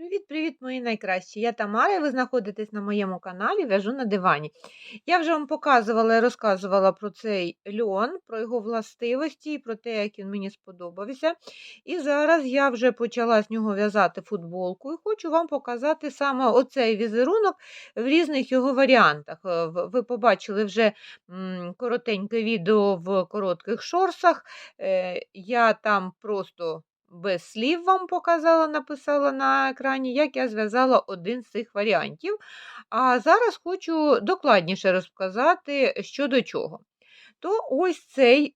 Привіт-привіт, мої найкращі! Я Тамара, і ви знаходитесь на моєму каналі В'яжу на дивані. Я вже вам показувала і розказувала про цей льон, про його властивості і про те, як він мені сподобався. І зараз я вже почала з нього в'язати футболку і хочу вам показати саме оцей візерунок в різних його варіантах. Е, Ви побачили вже коротеньке відео в коротких шорсах. Е, Я там просто без слів вам показала, написала на екрані, як я зв'язала один з цих варіантів. А зараз хочу докладніше розказати, що до чого. То ось цей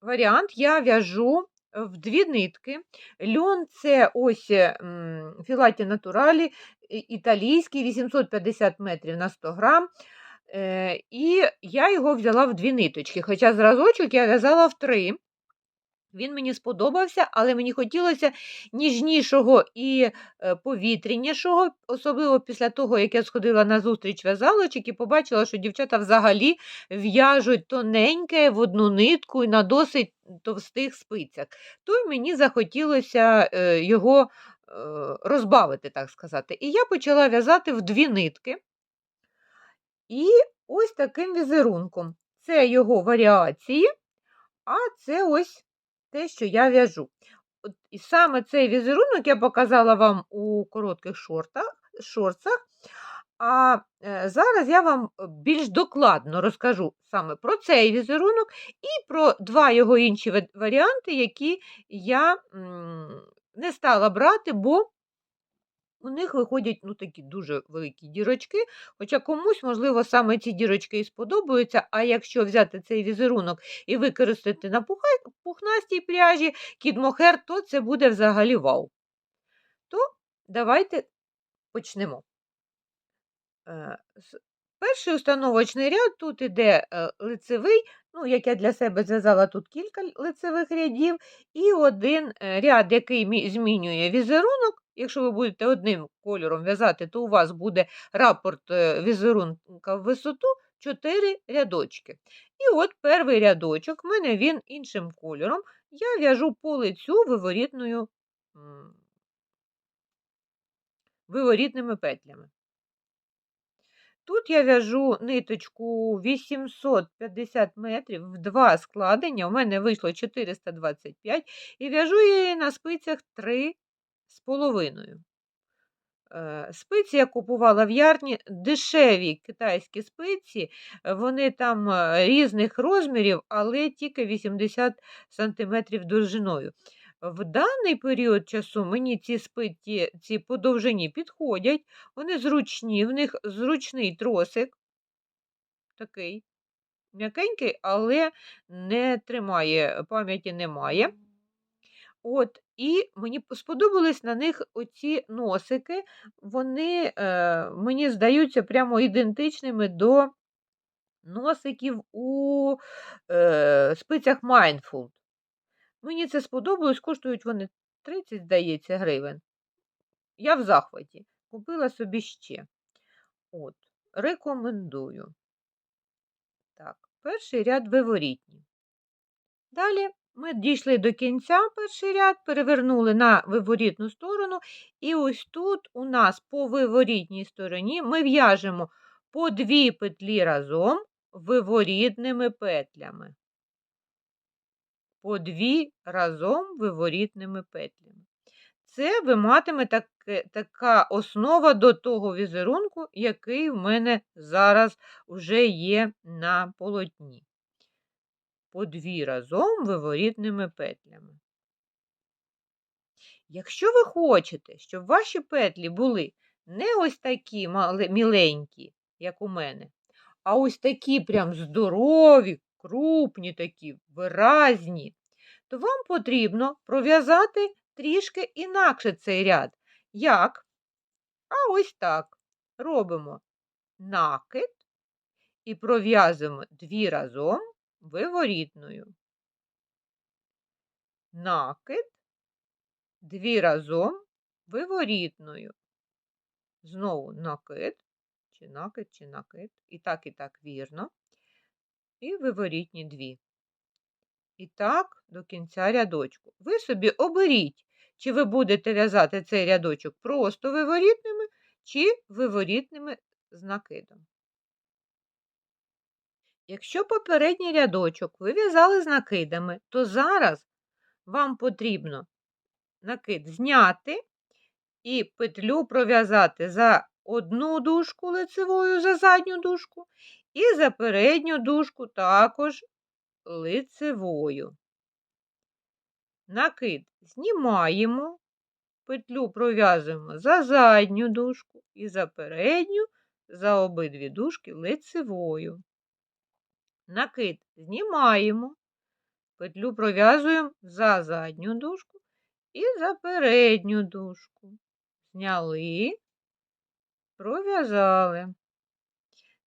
варіант я в'яжу в дві нитки. Льон це ось філаті натуралі, італійський, 850 метрів на 100 грам. Е, І я його взяла в дві ниточки, хоча зразочок я в'язала в три. Він мені сподобався, але мені хотілося ніжнішого і е, повітрянішого, особливо після того, як я сходила на зустріч в'язалочок і побачила, що дівчата взагалі в'яжуть тоненьке в одну нитку і на досить товстих спицях. То мені захотілося е, його е, розбавити, так сказати. І я почала в'язати в дві нитки. І ось таким візерунком. Це його варіації, а це ось те, що я в'яжу. І саме цей візерунок я показала вам у коротких шортах, шорцах. А е, зараз я вам е, більш докладно розкажу саме про цей візерунок і про два його інші варіанти, які я не стала брати, бо у них виходять ну, такі дуже великі дірочки, хоча комусь, можливо, саме ці дірочки і сподобаються, а якщо взяти цей візерунок і використати на пухнастій пряжі кіт-мохер, то це буде взагалі вау. То давайте почнемо. Е, Перший установочний ряд тут іде е, лицевий, ну, як я для себе зв'язала тут кілька лицевих рядів, і один е, ряд, який змінює візерунок. Якщо ви будете одним кольором в'язати, то у вас буде рапорт е, візерунка в висоту 4 рядочки. І от перший рядочок, в мене він іншим кольором. Я в'яжу по лицю виворітною, виворітними петлями. Тут я в'яжу ниточку 850 метрів в два складення. У мене вийшло 425 і в'яжу її на спицях 3 з половиною. Е, Спиці я купувала в ярні, дешеві китайські спиці, вони там е, різних розмірів, але тільки 80 см довжиною. В даний період часу мені ці спиці ці по довжині підходять, вони зручні, в них зручний тросик, такий м'якенький, але не тримає, пам'яті немає. От, і мені сподобались на них оці носики. Вони е, мені здаються прямо ідентичними до носиків у е, спицях Mindful. Мені це сподобалось, коштують вони 30, здається, гривень. Я в захваті. Купила собі ще. От, рекомендую. Так, перший ряд виворітній. Далі ми дійшли до кінця перший ряд, перевернули на виворітну сторону, і ось тут у нас по виворітній стороні ми в'яжемо по дві петлі разом виворітними петлями. По дві разом виворітними петлями. Це ви матиме таке, така основа до того візерунку, який в мене зараз вже є на полотні по дві разом виворітними петлями. Якщо ви хочете, щоб ваші петлі були не ось такі міленькі, як у мене, а ось такі прям здорові, крупні такі, виразні, то вам потрібно пров'язати трішки інакше цей ряд. Як? А ось так. Робимо накид і пров'язуємо дві разом виворітною. Накид, дві разом виворітною. Знову накид, чи накид, чи накид. І так, і так вірно. І виворітні дві. І так до кінця рядочку. Ви собі оберіть, чи ви будете в'язати цей рядочок просто виворітними, чи виворітними з накидом. Якщо попередній рядочок ви в'язали з накидами, то зараз вам потрібно накид зняти і петлю пров'язати за одну дужку лицевою за задню дужку, і за передню дужку також лицевою. Накид знімаємо, петлю пров'язуємо за задню дужку і за передню за обидві дужки лицевою. Накид знімаємо, петлю пров'язуємо за задню дужку і за передню дужку. Зняли, пров'язали.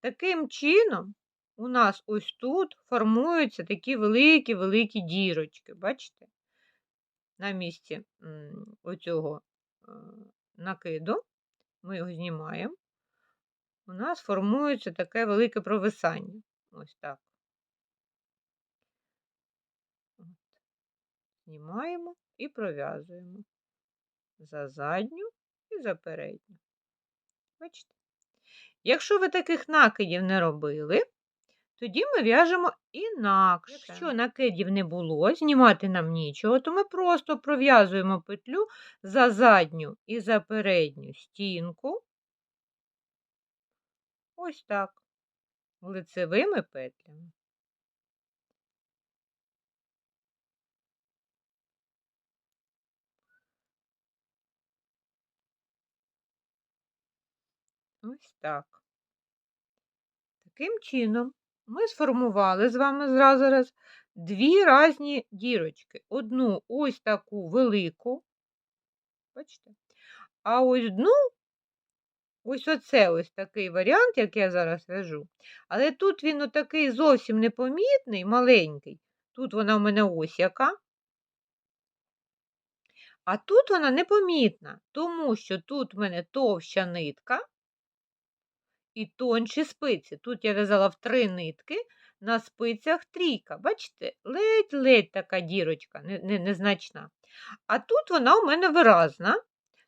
Таким чином, у нас ось тут формуються такі великі-великі дірочки. Бачите? На місці оцього е, накиду, ми його знімаємо, у нас формується таке велике провисання. Ось так. Знімаємо і пров'язуємо за задню і за передню. Бачите? Якщо ви таких накидів не робили, тоді ми в'яжемо інакше. Якщо накидів не було, знімати нам нічого, то ми просто пров'язуємо петлю за задню і за передню стінку. Ось так, лицевими петлями. Ось так. Таким чином, ми сформували з вами зараз дві різні дірочки. Одну ось таку велику, бачите? А ось дну, ось оце ось такий варіант, як я зараз вяжу. Але тут він отакий зовсім непомітний, маленький. Тут вона в мене ось яка. А тут вона непомітна, тому що тут в мене товща нитка, і тонші спиці. Тут я в'язала в три нитки, на спицях трійка. Бачите, ледь-ледь така дірочка, незначна. Не, не а тут вона у мене виразна,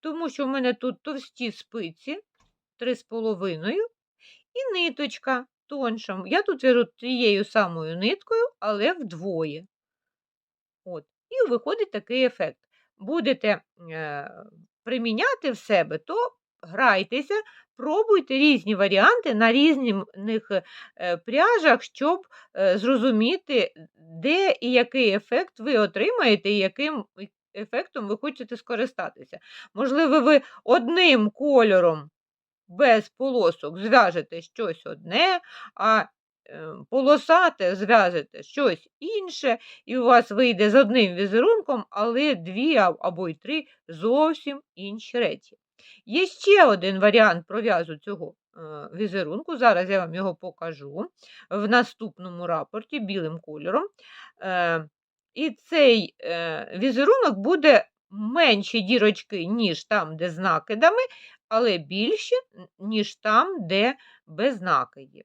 тому що в мене тут товсті спиці, 3,5, і ниточка тонша. Я тут в'яжу тією самою ниткою, але вдвоє. От. І виходить такий ефект. Будете е, приміняти в себе, то грайтеся, пробуйте різні варіанти на різних е, пряжах, щоб е, зрозуміти, де і який ефект ви отримаєте, і яким ефектом ви хочете скористатися. Можливо, ви одним кольором без полосок зв'яжете щось одне, а е, полосате зв'яжете щось інше, і у вас вийде з одним візерунком, але дві або й три зовсім інші речі. Є ще один варіант пров'язу цього е, візерунку. Зараз я вам його покажу в наступному рапорті білим кольором. Е, і цей е, візерунок буде менші дірочки, ніж там, де з накидами, але більші, ніж там, де без накидів.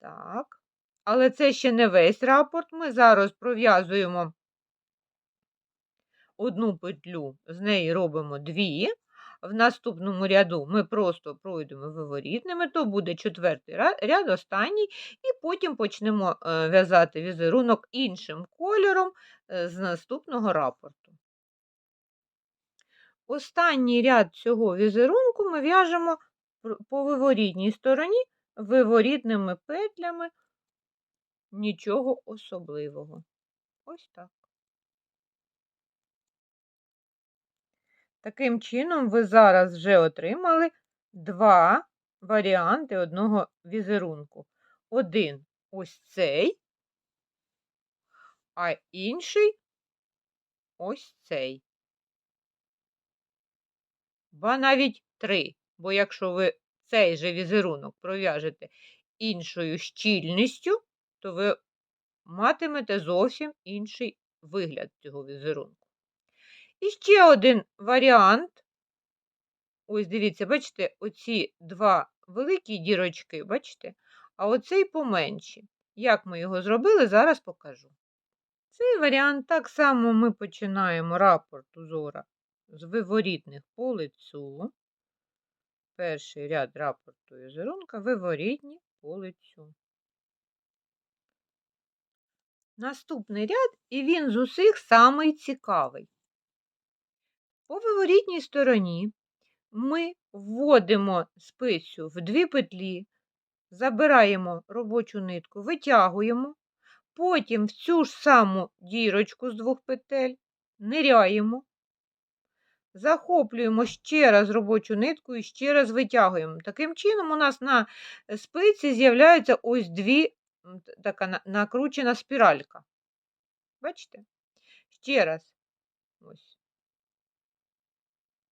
Так. Але це ще не весь рапорт. Ми зараз пров'язуємо одну петлю, з неї робимо дві. В наступному ряду ми просто пройдемо виворітними, то буде четвертий ряд, останній, і потім почнемо е, в'язати візерунок іншим кольором е, з наступного рапорту. Останній ряд цього візерунку ми в'яжемо по виворітній стороні виворітними петлями, нічого особливого. Ось так. Таким чином, ви зараз вже отримали два варіанти одного візерунку. Один ось цей, а інший ось цей. Ба навіть три. Бо якщо ви цей же візерунок пров'яжете іншою щільністю, то ви матимете зовсім інший вигляд цього візерунку. І ще один варіант. Ось, дивіться, бачите, оці два великі дірочки, бачите? А оцей поменші. Як ми його зробили, зараз покажу. Цей варіант так само ми починаємо рапорт узора з виворітних по лицю. Перший ряд рапорту візерунка, виворітні по лицю. Наступний ряд, і він з усіх самий цікавий. По виворітній стороні ми вводимо спицю в дві петлі, забираємо робочу нитку, витягуємо, потім в цю ж саму дірочку з двох петель ниряємо, захоплюємо ще раз робочу нитку і ще раз витягуємо. Таким чином, у нас на спиці з'являється ось дві така накручена спіралька. Бачите? Ще раз. Ось.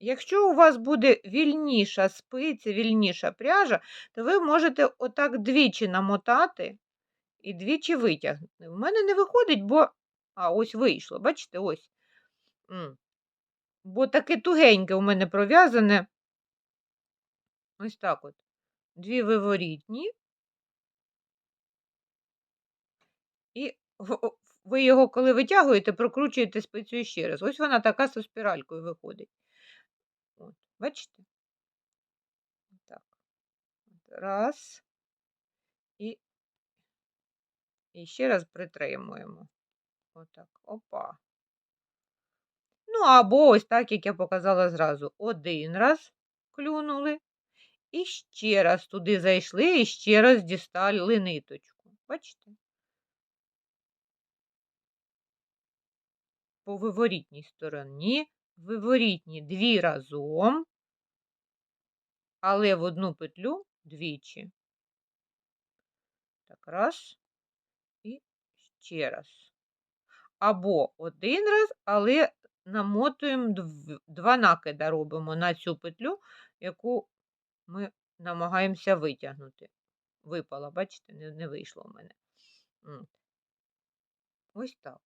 Якщо у вас буде вільніша спиця, вільніша пряжа, то ви можете отак двічі намотати і двічі витягнути. У мене не виходить, бо. А, ось вийшло, бачите, ось. Бо таке тугеньке у мене пров'язане. Ось так от. Дві виворітні. І ви його, коли витягуєте, прокручуєте спицю ще раз. Ось вона така зі спіралькою виходить. Бачите? Так. Раз. І і ще раз притримуємо. Отак. Опа. Ну, або ось так, як я показала зразу. Один раз клюнули. І ще раз туди зайшли, і ще раз дістали ниточку. Бачите? По виворітній стороні виворітні дві разом, але в одну петлю двічі. Так, раз і ще раз. Або один раз, але намотуємо два накида робимо на цю петлю, яку ми намагаємося витягнути. Випала, бачите, не, не вийшло в мене. Ось так.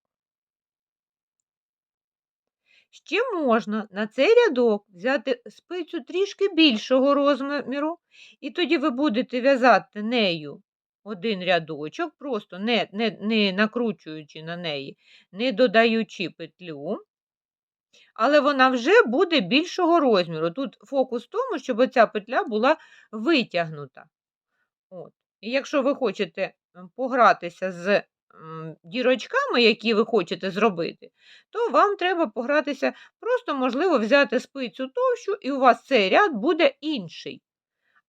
Ще можна на цей рядок взяти спицю трішки більшого розміру, і тоді ви будете в'язати нею один рядочок, просто не, не, не накручуючи на неї, не додаючи петлю, але вона вже буде більшого розміру. Тут фокус в тому, щоб оця петля була витягнута. От. І якщо ви хочете погратися з дірочками, які ви хочете зробити, то вам треба погратися, просто, можливо, взяти спицю товщу, і у вас цей ряд буде інший.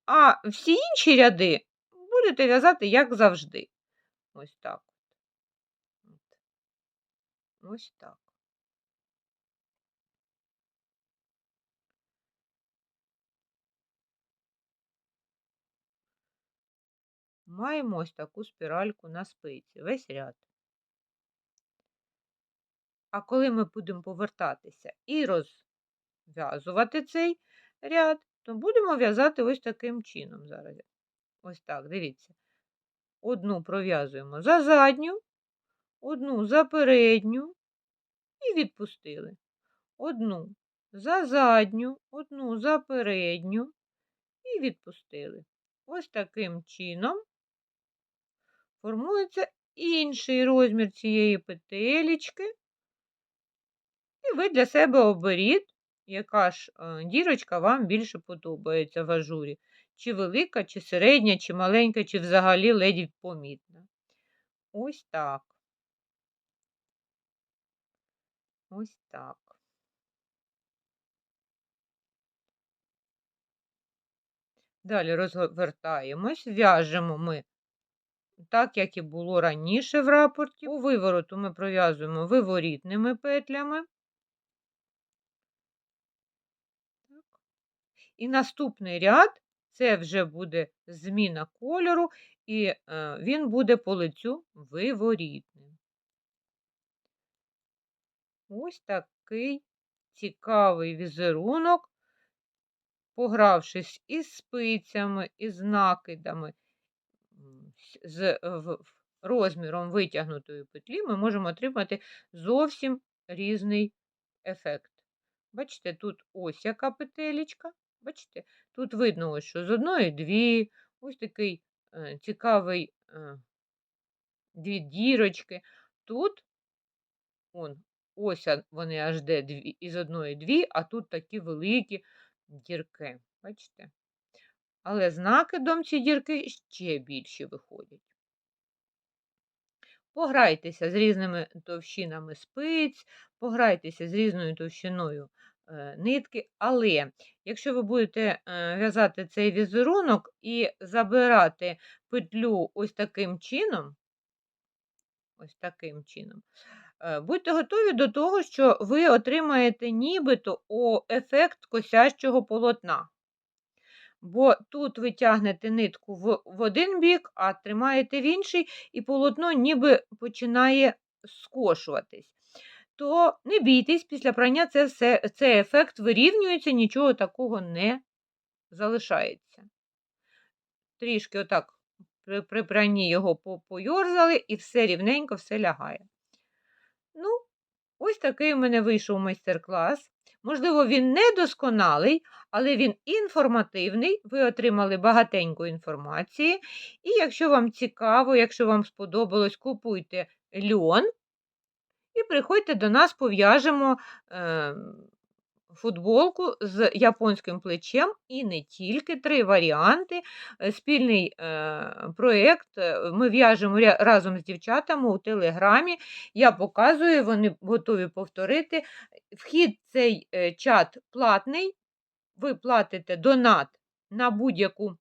А всі інші ряди будете в'язати, як завжди. Ось так. Ось так. Маємо ось таку спіральку на спиці, весь ряд. А коли ми будемо повертатися і розв'язувати цей ряд, то будемо в'язати ось таким чином зараз. Ось так, дивіться. Одну пров'язуємо за задню, одну за передню і відпустили. Одну за задню, одну за передню і відпустили. Ось таким чином формується інший розмір цієї петелечки, і ви для себе оберіть, яка ж е, дірочка вам більше подобається в ажурі. Чи велика, чи середня, чи маленька, чи взагалі ледь помітна. Ось так. Ось так. Далі розвертаємось, в'яжемо ми так як і було раніше в рапорті. У вивороту ми пров'язуємо виворітними петлями. І наступний ряд це вже буде зміна кольору, і е, він буде по лицю виворітним. Ось такий цікавий візерунок, погравшись із спицями, із накидами з розміром витягнутої петлі ми можемо отримати зовсім різний ефект. Бачите, тут ось яка петелечка. Бачите, тут видно, ось, що з одної дві, ось такий е, цікавий е, дві дірочки. Тут Он, ось вони аж де дві, із одної дві, а тут такі великі дірки. Бачите? Але з накидом ці дірки ще більші виходять. Пограйтеся з різними товщинами спиць, пограйтеся з різною товщиною е, нитки, але якщо ви будете е, в'язати цей візерунок і забирати петлю ось таким чином, ось таким чином, е, будьте готові до того, що ви отримаєте нібито ефект косящого полотна. Бо тут ви тягнете нитку в, в один бік, а тримаєте в інший, і полотно ніби починає скошуватись. То не бійтесь, після прання це все, цей ефект вирівнюється, нічого такого не залишається. Трішки отак при, при пранні його по- пойорзали, і все рівненько, все лягає. Ось такий у мене вийшов майстер-клас. Можливо, він не досконалий, але він інформативний. Ви отримали багатенько інформації. І якщо вам цікаво, якщо вам сподобалось, купуйте льон і приходьте до нас, пов'яжемо е, футболку з японським плечем і не тільки три варіанти. Е, Спільний е, проєкт. е, Ми в'яжемо разом з дівчатами у телеграмі. Я показую, вони готові повторити. Вхід цей чат платний. Ви платите донат на будь-яку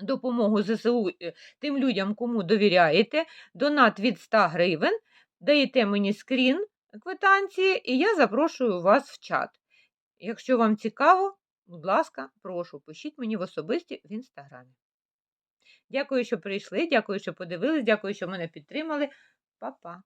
допомогу ЗСУ тим людям, кому довіряєте. Донат від 100 гривень. Даєте мені скрін квитанції, і я запрошую вас в чат. Якщо вам цікаво, будь ласка, прошу, пишіть мені в особисті в інстаграмі. Дякую, що прийшли, дякую, що подивились, дякую, що мене підтримали. Па-па!